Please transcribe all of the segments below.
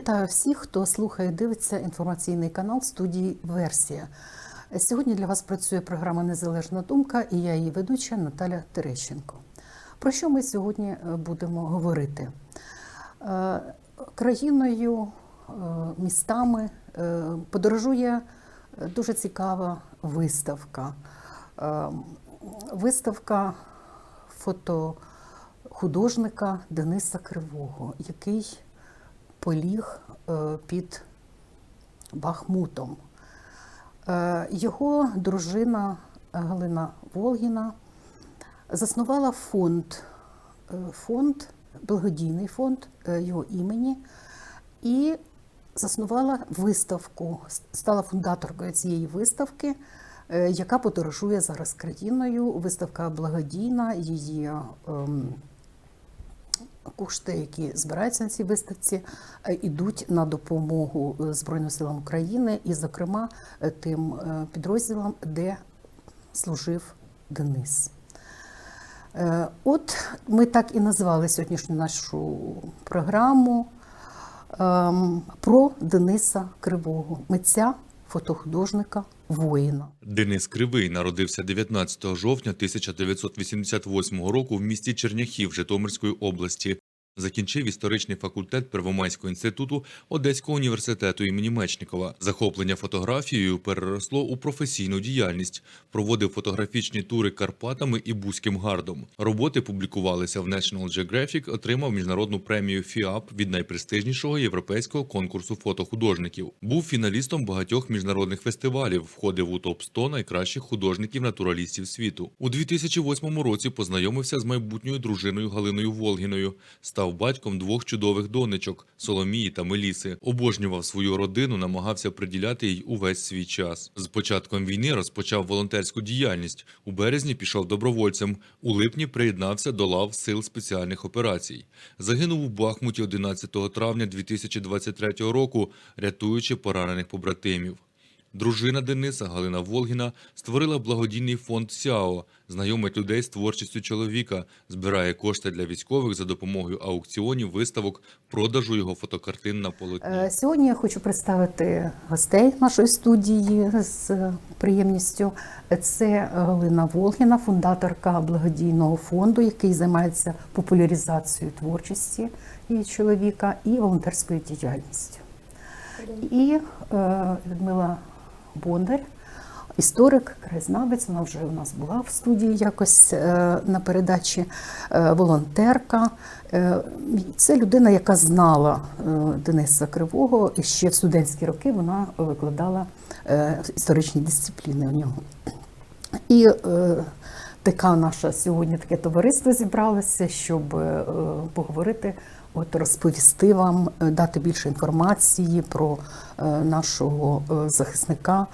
Вітаю всіх, хто слухає, і дивиться інформаційний канал студії Версія. Сьогодні для вас працює програма Незалежна думка і я її ведуча Наталя Терещенко. Про що ми сьогодні е, будемо говорити? Е, Країною, е, містами подорожує дуже цікава виставка. Виставка фотохудожника Дениса Кривого, який поліг е, під Бахмутом. Е, Його дружина Галина Волгіна заснувала фонд, е, фонд, благодійний фонд його імені і заснувала виставку, стала фундаторкою цієї виставки, яка подорожує зараз країною. Виставка благодійна, її ем, кошти, які збираються на цій виставці, е, ідуть на допомогу е, Збройним силам України і, зокрема, е, тим е, підрозділам, де служив Денис. Е, От ми так і назвали сьогоднішню нашу програму ем, про Дениса Кривого, митця, фотохудожника, воїна. Денис Кривий народився 19 жовтня 1988 року в місті Черняхів Житомирської області. Закінчив історичний факультет Первомайського інституту Одеського університету імені Мечникова. Захоплення фотографією переросло у професійну діяльність. Проводив фотографічні тури Карпатами і Бузьким гардом. Роботи публікувалися в National Geographic, отримав міжнародну премію ФІАП від найпрестижнішого європейського конкурсу фотохудожників. Був фіналістом багатьох міжнародних фестивалів, входив у топ 100 найкращих художників-натуралістів світу. У 2008 році познайомився з майбутньою дружиною Галиною Волгіною. Став батьком двох чудових донечок Соломії та Меліси. Обожнював свою родину, намагався приділяти їй увесь свій час. З початком війни розпочав волонтерську діяльність. У березні пішов добровольцем. У липні приєднався до лав сил спеціальних операцій. Загинув у Бахмуті 11 травня 2023 року, рятуючи поранених побратимів. Дружина Дениса Галина Волгіна створила благодійний фонд Сяо, знайомить людей з творчістю чоловіка, збирає кошти для військових за допомогою аукціонів, виставок, продажу його фотокартин на полотні. Е, Сьогодні я хочу представити гостей нашої студії з приємністю. Це Галина Волгіна, фундаторка благодійного фонду, який займається популяризацією творчості її чоловіка і волонтерською діяльністю. І е, Людмила Бондар, історик, краєзнавець, вона вже у нас була в студії якось е, на передачі, е, волонтерка. Е, Це людина, яка знала Дениса Кривого, і ще в студентські роки вона викладала історичні дисципліни у нього. І така наша сьогодні таке товариство зібралося, щоб поговорити, от розповісти вам, е, дати більше інформації про е, нашого е, захисника,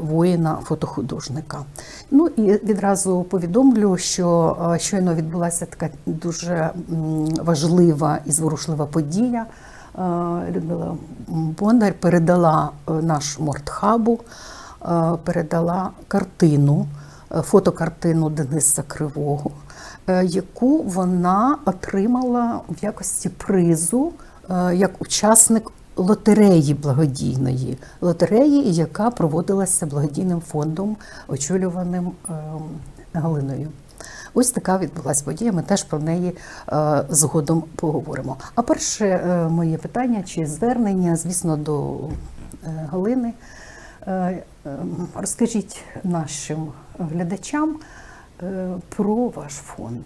воїна, фотохудожника. Ну і відразу повідомлю, що щойно відбулася така дуже важлива і зворушлива подія. Людмила Бондар передала наш Мортхабу е, передала картину, фотокартину Дениса Кривого, яку вона отримала в якості призу е, як учасник лотереї благодійної, лотереї, яка проводилася благодійним фондом, очолюваним е, Галиною. Ось така відбулася подія. Ми теж про неї е, згодом поговоримо. А перше е, моє питання чи звернення, звісно, до е, Галини. Е, е, Розкажіть нашим глядачам е, про ваш фонд.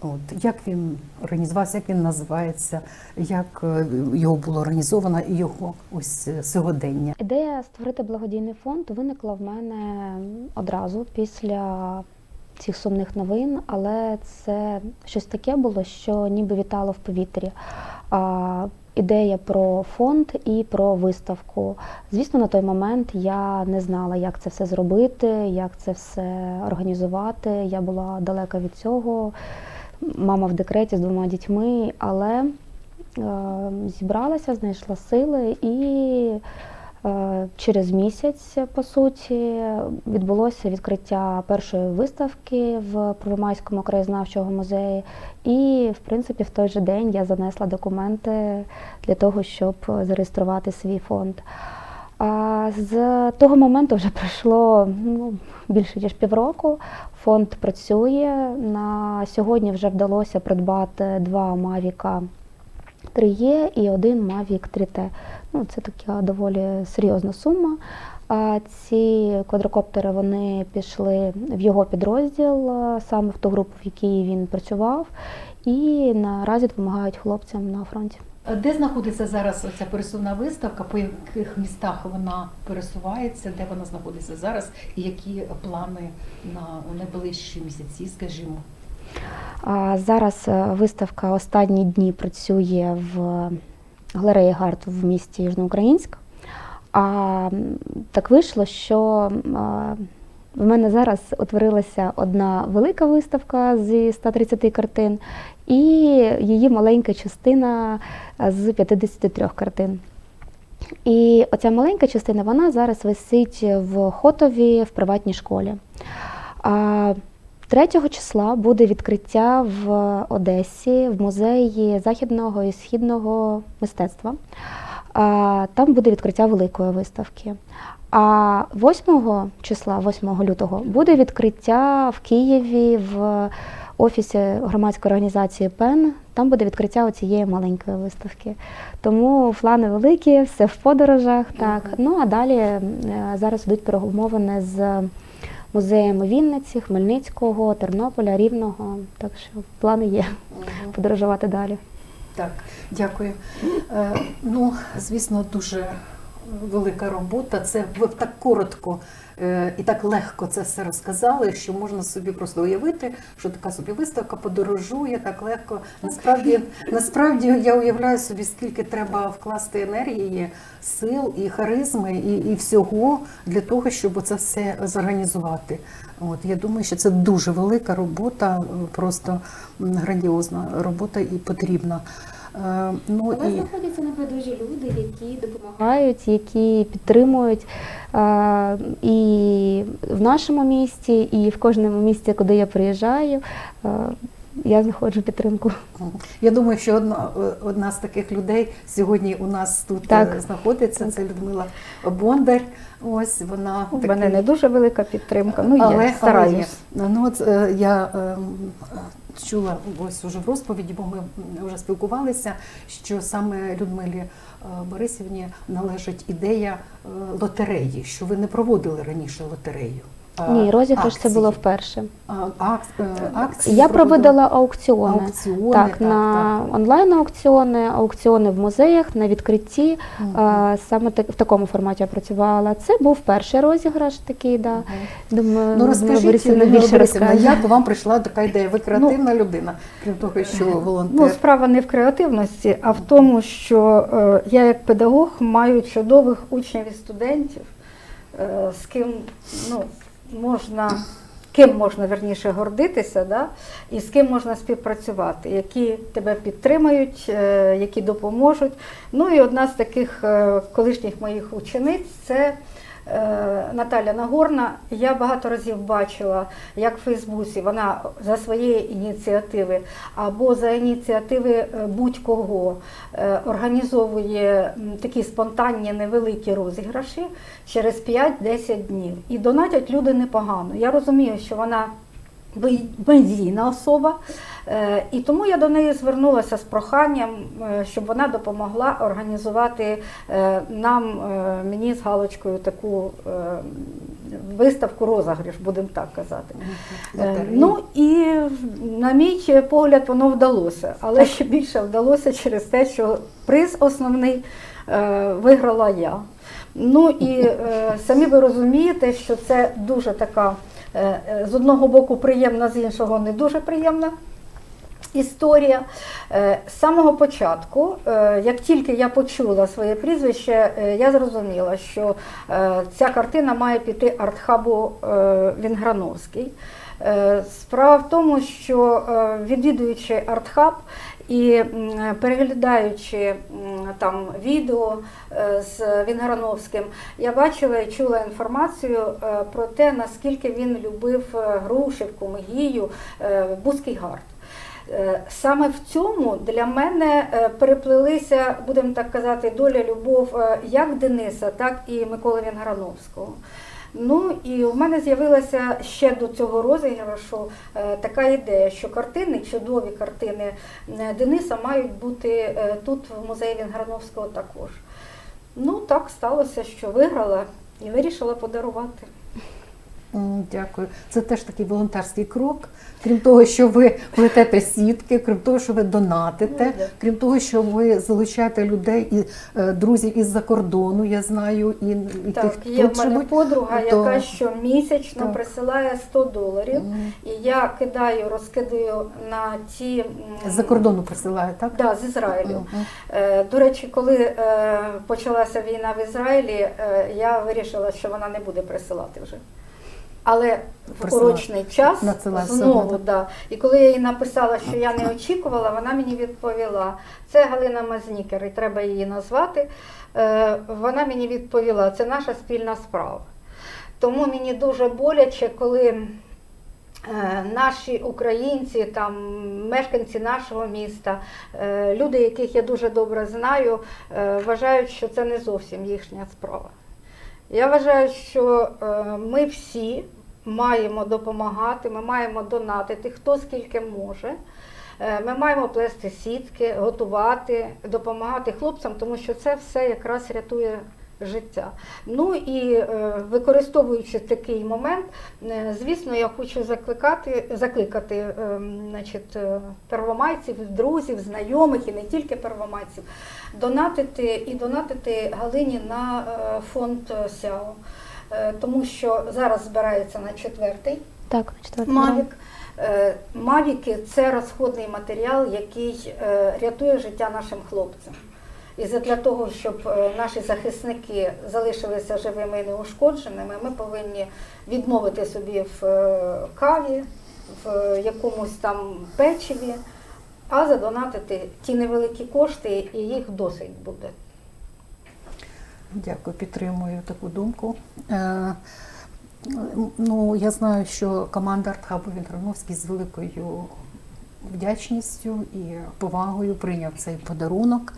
От, як він організувався, як він називається, як е, його було організовано і його ось е, сьогодення. Ідея створити благодійний фонд виникла в мене одразу після цих сумних новин, але це щось таке було, що ніби вітало в повітрі. Ідея про фонд і про виставку. Звісно, на той момент я не знала, як це все зробити, як це все організувати. Я була далека від цього. Мама в декреті з двома дітьми, але е, зібралася, знайшла сили і Через місяць, по суті, відбулося відкриття першої виставки в Первомайському краєзнавчого музеї. І, в принципі, в той же день я занесла документи для того, щоб зареєструвати свій фонд. А з того моменту вже пройшло ну, більше ніж півроку. Фонд працює. На сьогодні вже вдалося придбати два Mavic 3E і один Mavic 3T. Ну, це така доволі серйозна сума. А ці квадрокоптери вони пішли в його підрозділ, саме в ту групу, в якій він працював, і наразі допомагають хлопцям на фронті. Де знаходиться зараз оця пересувна виставка? По яких містах вона пересувається, де вона знаходиться зараз, і які плани на найближчі місяці, скажімо? Зараз е, виставка останні дні працює в галереї Гарт в місті Южноукраїнськ. А так вийшло, що в мене зараз утворилася одна велика виставка зі 130 картин, і її маленька частина з 53 картин. І оця маленька частина вона зараз висить в Хотові в приватній школі. А 3 числа буде відкриття в Одесі в музеї західного і східного мистецтва. Там буде відкриття великої виставки. А 8 числа, 8 лютого, буде відкриття в Києві в офісі громадської організації ПЕН. Там буде відкриття цієї маленької виставки. Тому плани великі, все в подорожах. Так. Ну а далі е, зараз йдуть перемовини з музеями Вінниці, Хмельницького, Тернополя, Рівного. Так що плани є подорожувати далі. Так, дякую. Е, ну, звісно, дуже велика робота. Це ви так коротко і так легко це все розказали, що можна собі просто уявити, що така собі виставка подорожує так легко. Насправді, насправді я уявляю собі, скільки треба вкласти енергії, сил і харизми, і, і всього для того, щоб це все зорганізувати. От я думаю, що це дуже велика робота, е, просто грандіозна робота і потрібна. Е, Ну Але і знаходяться небайдужі люди, які допомагають, які підтримують. А, І в нашому місті, і в кожному місті, куди я приїжджаю, а, я знаходжу підтримку. я думаю, що одна, одна з таких людей сьогодні у нас тут Так. е, знаходиться. Це Людмила Бондар. Ось вона У такий- мене не дуже велика підтримка, ну але, я але стараюсь. є. Ну от е, я е, м, чула ось уже в розповіді, бо ми вже спілкувалися, що саме Людмилі е, Борисівні належить ідея е, лотереї, що ви не проводили раніше лотерею. Ні, розіграш це було вперше. Е, акції Я проводила аукціони. Аукціони, так, так, на так. онлайн аукціони, аукціони в музеях, на відкритті. А, Саме так, в такому форматі я працювала. Це був перший розіграш такий, да. Думаю, Ну розкажіть, більше як вам прийшла така ідея? Ви креативна людина, крім того, що Ну, справа не в креативності, а в тому, що е, я як педагог маю чудових учнів і студентів, е, з ким ну, можна, ким можна верніше гордитися, да? і з ким можна співпрацювати, які тебе підтримають, е, які допоможуть. Ну і одна з таких е, колишніх моїх учениць це. Е, Наталя Нагорна, я багато разів бачила, як в Фейсбуці вона за своєї ініціативи або за ініціативи е, будь-кого е, організовує такі спонтанні невеликі розіграші через 5-10 днів. І донатять люди непогано. Я розумію, що вона медійна особа, е, і тому я до неї звернулася з проханням, е, щоб вона допомогла організувати е, нам, мені з Галочкою, таку виставку розіграш, будемо так казати. Ну і на мій погляд, воно вдалося. Але ще більше вдалося через те, що приз основний виграла я. Ну і самі ви розумієте, що це дуже така з одного боку приємна, з іншого не дуже приємна. Історія Е, з самого початку, е, як тільки я почула своє прізвище, е, я зрозуміла, що е, ця картина має піти артхабу е, Вінграновський. Е, Справа в тому, що е, відвідуючи артхаб і переглядаючи там відео е, з Вінграновським, я бачила і чула інформацію про те, наскільки він любив Грушівку, Мегію, Бузький гард. Саме в цьому для мене переплилися, будемо так казати, доля любов як Дениса, так і Миколи Вінграновського. Ну і в мене з'явилася ще до цього розіграшу е, така ідея, що картини, чудові картини е, Дениса мають бути е, тут в музеї Вінграновського також. Ну так сталося, що виграла і вирішила подарувати. Дякую. Це теж такий волонтерський крок. Крім того, що ви плетете сітки, крім того, що ви донатите, Ну, крім того, що ви залучаєте людей і е, друзів із-за кордону, я знаю, і, і Так, тих є тут в мене живуть. подруга, то- яка щомісячно Так. присилає 100 доларів. М, І я кидаю, розкидаю на ті З-за кордону присилає, так? Да, з Ізраїлю. Мгм. Е, До речі, коли е, почалася війна в Ізраїлі, я вирішила, що вона не буде присилати вже. Але в урочний час знову, да. І коли я їй написала, що я не очікувала, вона мені відповіла: це Галина Мазнікер, і треба її назвати. Е, Вона мені відповіла, це наша спільна справа. Тому мені дуже боляче, коли е, наші українці, там, мешканці нашого міста, е, люди, яких я дуже добре знаю, вважають, що це не зовсім їхня справа. Я вважаю, що ми всі маємо допомагати, ми маємо донатити, хто скільки може. Е, Ми маємо плести сітки, готувати, допомагати хлопцям, тому що це все якраз рятує життя. Ну і е, використовуючи такий момент, е, звісно, я хочу закликати, закликати е, значить, первомайців, друзів, знайомих і не тільки первомайців, донатити і донатити Галині на фонд СЯО. Е, Тому що зараз збирається на четвертий Так, четвертий. Мавік. Е, Мавіки це розходний матеріал, який е, рятує життя нашим хлопцям. І для того, щоб наші захисники залишилися живими і неушкодженими, ми повинні відмовити собі в каві, в якомусь там печиві, а задонатити ті невеликі кошти, і їх досить буде. Дякую, підтримую таку думку. Е, Ну, я знаю, що команда Артхабу Вінтроновський з великою вдячністю і повагою прийняв цей подарунок.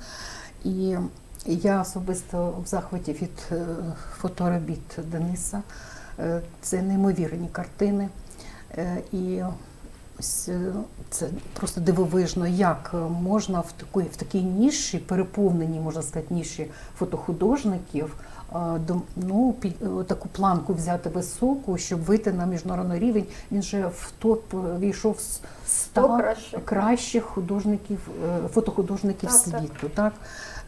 І я особисто в захваті від е, фоторобіт Дениса. Е, Це неймовірні картини. І це просто дивовижно, як можна в такій, в такій ніші, переповненій, можна сказати, ніші фотохудожників, е, до- ну, під, е, таку планку взяти високу, щоб вийти на міжнародний рівень. Він же в топ е, війшов з 100 Сто кращих. кращих художників, е, фотохудожників Так, так. світу. Так?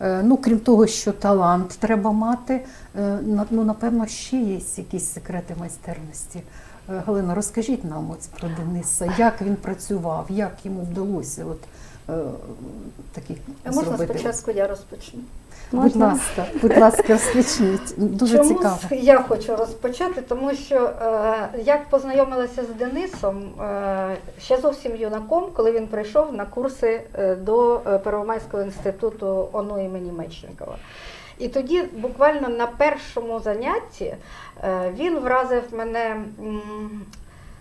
Е, Ну, крім того, що талант треба мати, е, ну, напевно, ще є якісь секрети майстерності. Е, Галина, розкажіть нам ось про Дениса, як він працював, як йому вдалося от, е, такі А можна зробити. спочатку я розпочну? Будь Можна? ласка, будь ласка, розпочніть. Дуже Чому цікаво. я хочу розпочати? Тому що е, як познайомилася з Денисом е, ще зовсім юнаком, коли він прийшов на курси е, до е, Первомайського інституту ОНУ імені Мечникова. І тоді, буквально на першому занятті, е, він вразив мене.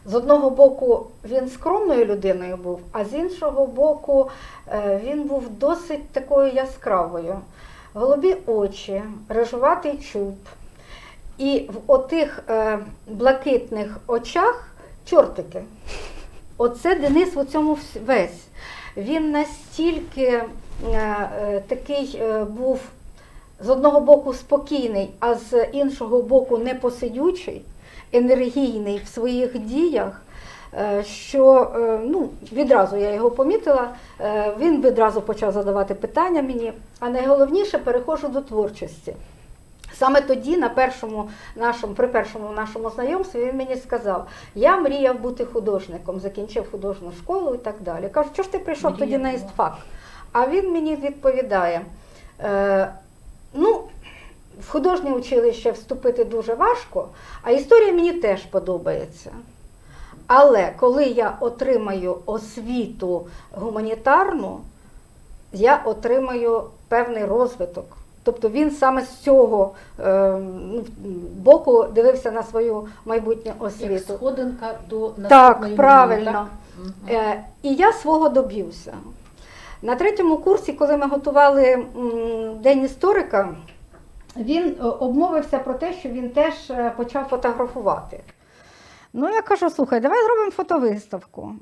З одного боку, він скромною людиною був, а з іншого боку, е, він був досить такою яскравою. Голубі очі, рижуватий чуб. І в отих е, блакитних очах чортики. Оце Денис в цьому весь. Він настільки такий був з одного боку спокійний, а з іншого боку непосидючий, енергійний в своїх діях. е, Що е, ну, відразу я його помітила, е, він відразу почав задавати питання мені, а найголовніше переходжу до творчості. Саме тоді, на першому нашому, при першому нашому знайомстві, він мені сказав: я мріяв бути художником, закінчив художню школу і так далі. Кажу, що ж ти прийшов тоді на істфак? А він мені відповідає: ну, в художнє училище вступити дуже важко, а історія мені теж подобається. Але коли я отримаю освіту гуманітарну, я отримаю певний розвиток. Тобто він саме з цього е, ну, боку дивився на свою майбутню освіту. сходинка до Так, правильно. Е, і я свого доб'юся. На третьому курсі, коли ми готували День історика, він е, обмовився про те, що він теж е, почав фотографувати. Ну, я кажу: слухай, давай зробимо фотовиставку.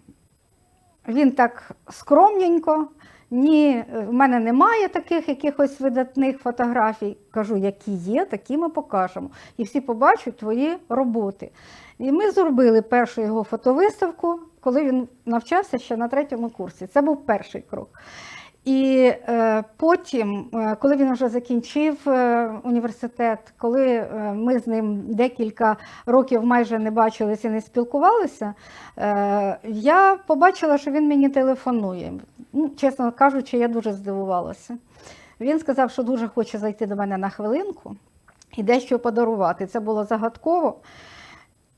Він так скромненько. Ні, в мене немає таких якихось видатних фотографій. Кажу, які є, такі ми покажемо. І всі побачать твої роботи. І ми зробили першу його фотовиставку, коли він навчався ще на третьому курсі. Це був перший крок. І е, потім, е, коли він вже закінчив е, університет, коли ми з ним декілька років майже не бачилися і не спілкувалися, я побачила, що він мені телефонує. Ну, чесно кажучи, я дуже здивувалася. Він сказав, що дуже хоче зайти до мене на хвилинку і дещо подарувати. Це було загадково.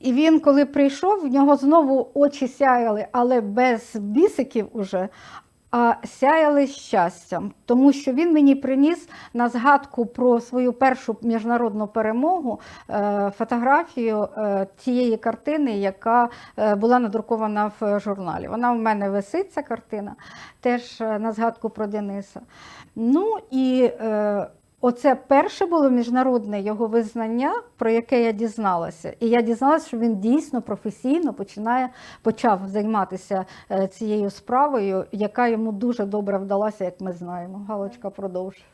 І він, коли прийшов, в нього знову очі сяяли, але без бісиків уже, а сяяли щастям, тому що він мені приніс на згадку про свою першу міжнародну перемогу е, фотографію е, тієї картини, яка е, була надрукована в журналі. Вона в мене висить, ця картина, теж на згадку про Дениса. Ну і Оце перше було міжнародне його визнання, про яке я дізналася. І я дізналася, що він дійсно професійно починає, почав займатися е, цією справою, яка йому дуже добре вдалася, як ми знаємо. Галочка продовжує.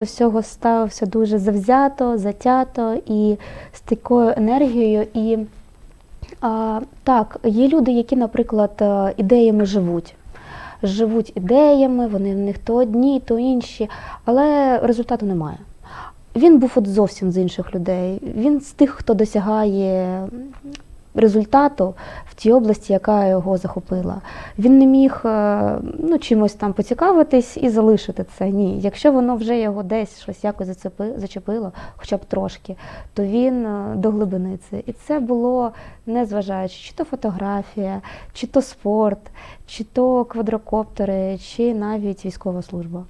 До всього ставився дуже завзято, затято і з такою енергією. І а, так, є люди, які, наприклад, е, ідеями живуть. Живуть ідеями, вони в них то одні, то інші, але результату немає. Він був от зовсім з інших людей. Він з тих, хто досягає результату в тій області, яка його захопила. Він не міг е, ну, чимось там поцікавитись і залишити це. Ні. Якщо воно вже його десь щось якось зачепило, хоча б трошки, то він е, до глибини це. І це було незважаючи, чи то фотографія, чи то спорт, чи то квадрокоптери, чи навіть військова служба.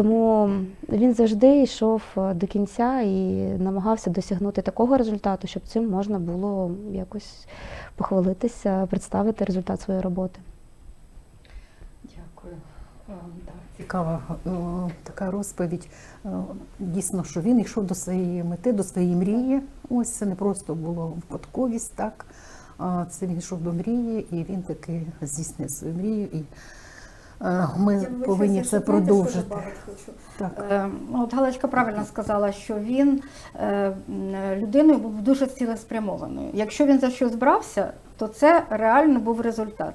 Тому він завжди йшов е, до кінця і намагався досягнути такого результату, щоб цим можна було якось похвалитися, представити результат своєї роботи. Дякую. Е, Цікава е, така розповідь. Дійсно, що він йшов до своєї мети, до своєї мрії. Ось це не просто було випадковість, так. Це він йшов до мрії, і він таки здійснив свою мрію. І е, ми повинні це продовжити. Так. Е, От Галочка правильно сказала, що він е, людиною був дуже цілеспрямованою. Якщо він за щось брався, то це реально був результат.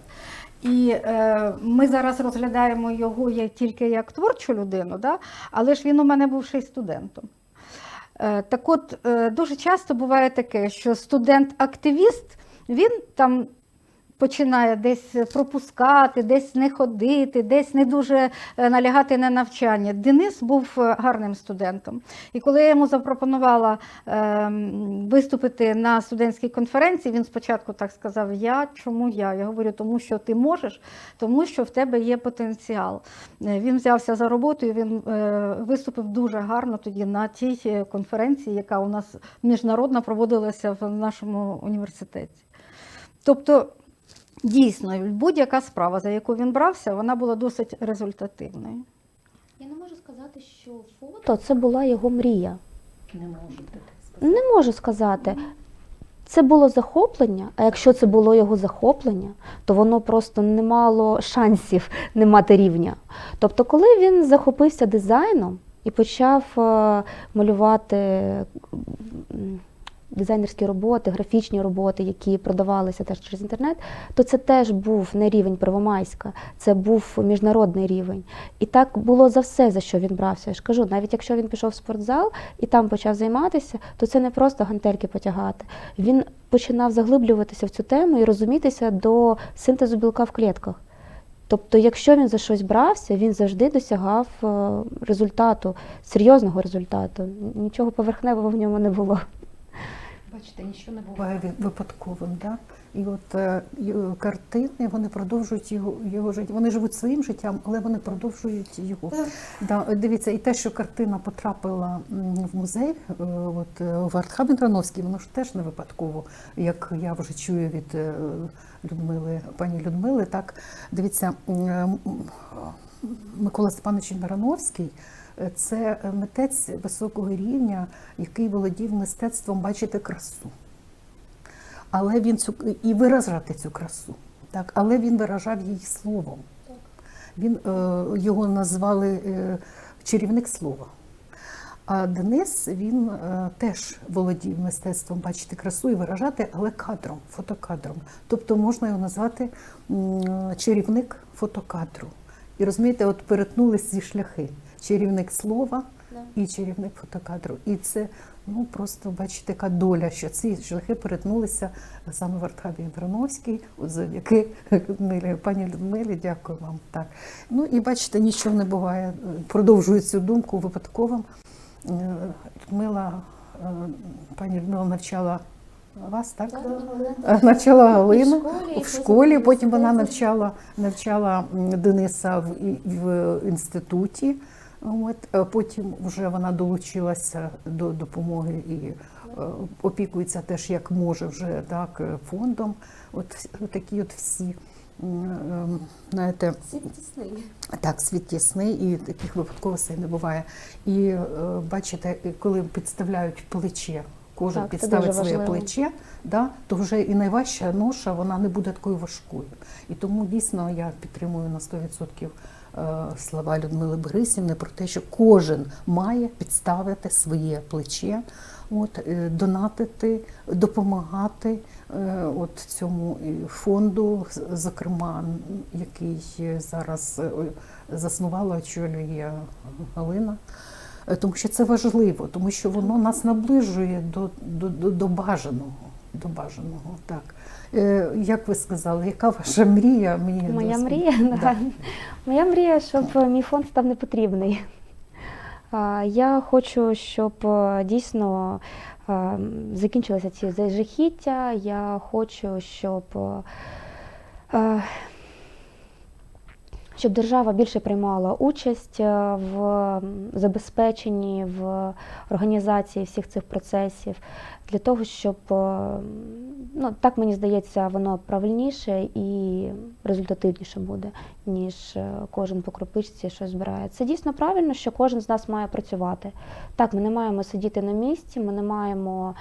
І е, ми зараз розглядаємо його як, тільки як творчу людину, да? але ж він у мене був ще й студентом. Е, так от, е, дуже часто буває таке, що студент-активіст, він там починає десь пропускати, десь не ходити, десь не дуже е, налягати на навчання. Денис був е, гарним студентом. І коли я йому запропонувала е, виступити на студентській конференції, він спочатку так сказав: Я чому я? Я говорю, тому що ти можеш, тому що в тебе є потенціал. Е, Він взявся за роботу і він виступив дуже гарно тоді на тій конференції, яка у нас міжнародно проводилася в нашому університеті. Тобто, дійсно, будь-яка справа, за яку він брався, вона була досить результативною. Я не можу сказати, що фото це була його мрія. Не можете. Не можу сказати. Це було захоплення, а якщо це було його захоплення, то воно просто не мало шансів не мати рівня. Тобто, коли він захопився дизайном і почав е, малювати дизайнерські роботи, графічні роботи, які продавалися теж через інтернет, то це теж був не рівень Первомайська, це був міжнародний рівень. І так було за все, за що він брався. Я ж кажу, навіть якщо він пішов в спортзал і там почав займатися, то це не просто гантельки потягати. Він починав заглиблюватися в цю тему і розумітися до синтезу білка в клітках. Тобто, якщо він за щось брався, він завжди досягав е, результату, серйозного результату. Нічого поверхневого в ньому не було. Бачите, нічого не буває випадковим, да? І от е, картини вони продовжують його, його життя. Вони живуть своїм життям, але вони продовжують його. Да, е, дивіться, і те, що картина потрапила в музей, е, от е, в Артхабін Рановський, воно ж теж не випадково, як я вже чую від е, Людмили, пані Людмили. Так, дивіться, Микола Степанович Барановський е, це митець високого рівня, який володів мистецтвом бачити красу. Але він цю і виражати цю красу. Так, але він виражав її словом. Він е, його назвали е, чарівник слова. А Денис він е, теж володів мистецтвом бачити красу і виражати, але кадром, фотокадром. Тобто можна його назвати чарівник фотокадру. І розумієте, от перетнулись ці шляхи: чарівник слова і чарівник фотокадру. І це ну просто бачите, яка доля, що ці шляхи перетнулися саме в Артхабі Ібрановській, от завдяки Людмилі, пані Людмилі, дякую вам. Так. Ну і бачите, нічого не буває. Продовжую цю думку випадковим. Е, Людмила, е, пані Людмила навчала вас, так? Е, Навчала Галину в школі, потім вона навчала, навчала Дениса в, в інституті. От, е, потім вже вона долучилася до допомоги і е, опікується теж як може вже так е, фондом. От такі от всі. ем, Знаєте, так, світ тісний і таких випадковостей не буває. І бачите, коли підставляють плече, кожен Так, підставить своє важливо. плече, да, то вже і найважча ноша вона не буде такою важкою. І тому дійсно я підтримую на 100% е, слова Людмили Борисівни про те, що кожен має підставити своє плече, от, е, донатити, допомагати е, от цьому фонду, зокрема, який зараз е, заснувала, очолює Галина. Е, Тому що це важливо, тому що воно нас наближує до, до, до, до бажаного. До бажаного, так. Е, як ви сказали, яка ваша мрія? Мені Моя мрія, Да. да. моя мрія, щоб е, мій фонд став непотрібний. Я хочу, щоб е, дійсно закінчилися ці жахіття. Я хочу, щоб, щоб держава більше приймала участь е, в забезпеченні, в організації всіх цих процесів, для того, щоб е, ну, так мені здається, воно правильніше і результативніше буде, ніж е, кожен по кропичці щось збирає. Це дійсно правильно, що кожен з нас має працювати. Так, ми не маємо сидіти на місці, ми не маємо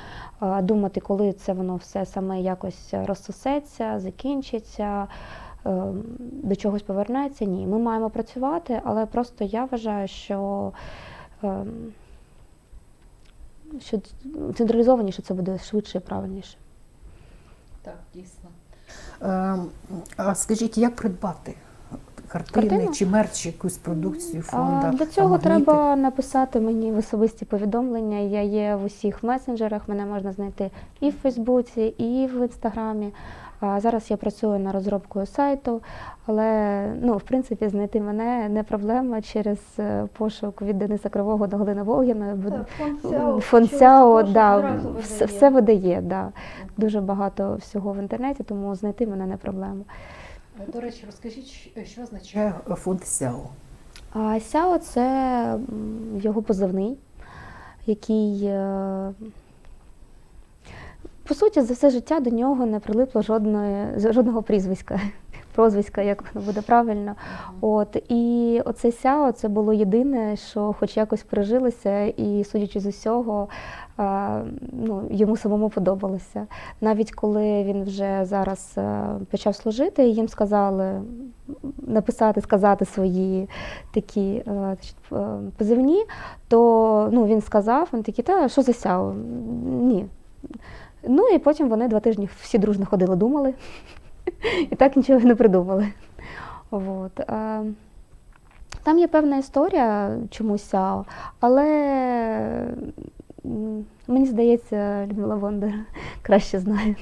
думати, коли це воно все саме якось розсосеться, закінчиться. Е, До чогось повернеться, ні. Ми маємо працювати, але просто я вважаю, що, ем, що централізованіше це буде швидше і правильніше. Так, дійсно. Е, а скажіть, як придбати картини Картину? чи мерч, якусь продукцію фонду? Для цього треба написати мені в особисті повідомлення. Я є в усіх месенджерах. Мене можна знайти і в Фейсбуці, і в Інстаграмі. Зараз я працюю над розробкою сайту, але ну, в принципі знайти мене не проблема через е, пошук від Дениса Кривого до Галини Волгіної. буде- Фон Сяо, да, все, все видає, да. дуже багато всього в інтернеті, тому знайти мене не проблема. До речі, розкажіть, що- що означає фонд СЯО? А Сяо це його позивний, який е, по суті за все життя до нього не прилипло жодної, жодного прізвиська, прозвиська, як воно буде правильно. От і оце сяо це було єдине, що хоч якось прижилося, і судячи з усього, а, ну, йому самому подобалося. Навіть коли він вже зараз е, почав служити, їм сказали написати, сказати свої такі е, значить, е, позивні, то ну, він сказав, він такий, та що за сяо? Ні. Ну і потім вони два тижні всі дружно ходили, думали, і так нічого не придумали. От. Там є певна історія, чомусь, але мені здається, Людмила Бондар краще знає.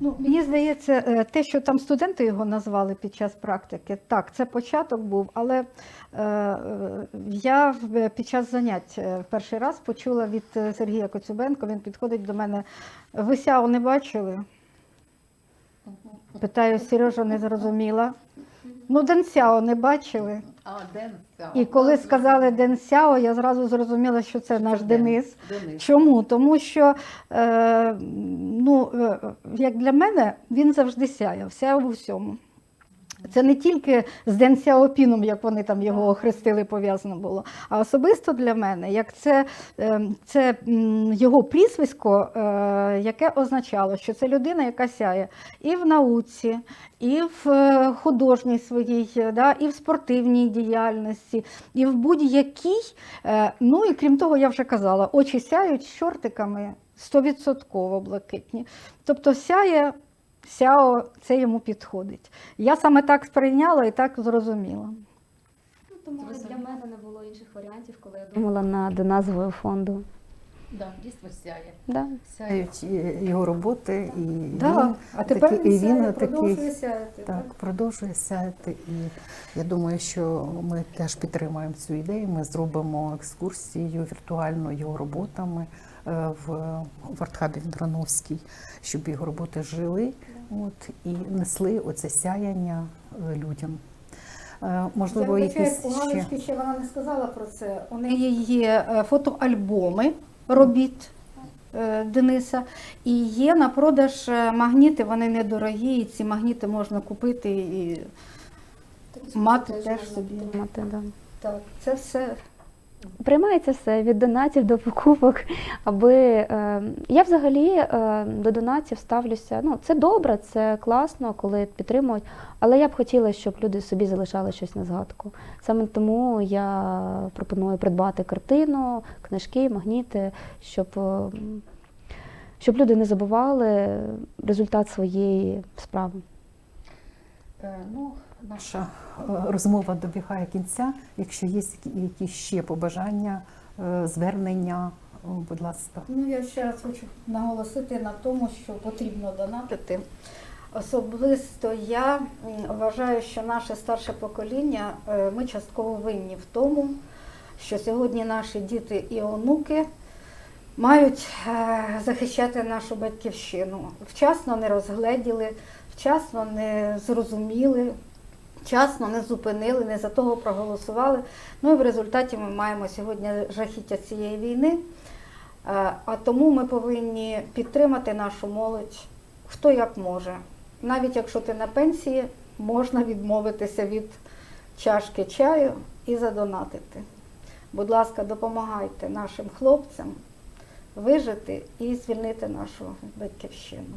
Ну, мені здається, е, те, що там студенти його назвали під час практики, так, це початок був, але е, я під час занять е, перший раз почула від е, Сергія Коцюбенко, він підходить до мене. Ви сяо не бачили? Питаю, Сережа не зрозуміла. Ну, Ден Сяо не бачили. І коли сказали Ден Сяо, я зразу зрозуміла, що це наш Денис. Денис. Чому? Тому що, е, ну, е, як для мене, він завжди сяяв, сяяв у всьому. Це не тільки з Ден Сяопіном, як вони там його охрестили, пов'язано було, а особисто для мене, як це, е, це його прізвисько, е, яке означало, що це людина, яка сяє і в науці, і в е, художній своїй, да, і в спортивній діяльності, і в будь-якій. Е, Ну і крім того, я вже казала, очі сяють чортиками стовідсотково блакитні. Тобто сяє, сяо, це йому підходить. Я саме так сприйняла і так зрозуміла. Ну, Тому для мене не було інших варіантів, коли я думала над назвою фонду. Да, дійсно сяє. Да. Сяють його роботи, і Да, він, а тепер такий, і він сяє, він такий, продовжує сяяти. так, продовжує сяяти. І я думаю, що ми теж підтримуємо цю ідею. Ми зробимо екскурсію віртуально його роботами е, в, в артхабі Віндрановській, щоб його роботи жили от, і несли оце сяяння е, людям. Е, Можливо, Я якісь у. Галочки ще вона не сказала про це. У неї є е, фотоальбоми робіт Дениса, і є на продаж магніти, вони недорогі, і ці магніти можна купити і мати теж собі. Мати, да. Так, це все. Приймається все від донатів до покупок, аби е, я взагалі е, до донатів ставлюся. Ну це добре, це класно, коли підтримують. Але я б хотіла, щоб люди собі залишали щось на згадку. Саме тому я пропоную придбати картину, книжки, магніти, щоб, е, щоб люди не забували результат своєї справи. Е, Ну, наша е, розмова добігає кінця. Якщо є якісь ще побажання, е, звернення, будь ласка. Ну, я ще раз хочу наголосити на тому, що потрібно донатити. Особисто я вважаю, що наше старше покоління, е, ми частково винні в тому, що сьогодні наші діти і онуки мають захищати нашу батьківщину. Вчасно не розгледіли, вчасно не зрозуміли, вчасно не зупинили, не за того проголосували. Ну і в результаті ми маємо сьогодні жахіття цієї війни. Е, А тому ми повинні підтримати нашу молодь хто як може. Навіть якщо ти на пенсії, можна відмовитися від чашки чаю і задонатити. Будь ласка, допомагайте нашим хлопцям вижити і звільнити нашу батьківщину.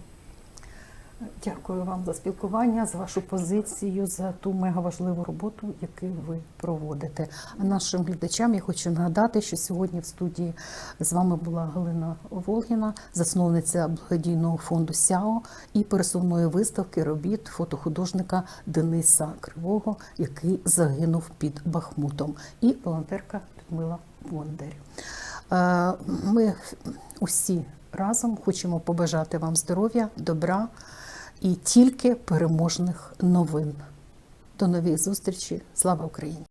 Дякую вам за спілкування, за вашу позицію, за ту мегаважливу роботу, яку ви проводите. А нашим глядачам я хочу нагадати, що сьогодні в студії з вами була Галина Волгіна, засновниця благодійного фонду СЯО і пересувної виставки робіт фотохудожника Дениса Кривого, який загинув під Бахмутом, і волонтерка Людмила Бондар. Е, Ми усі разом хочемо побажати вам здоров'я, добра і тільки переможних новин. До нових зустрічей. Слава Україні!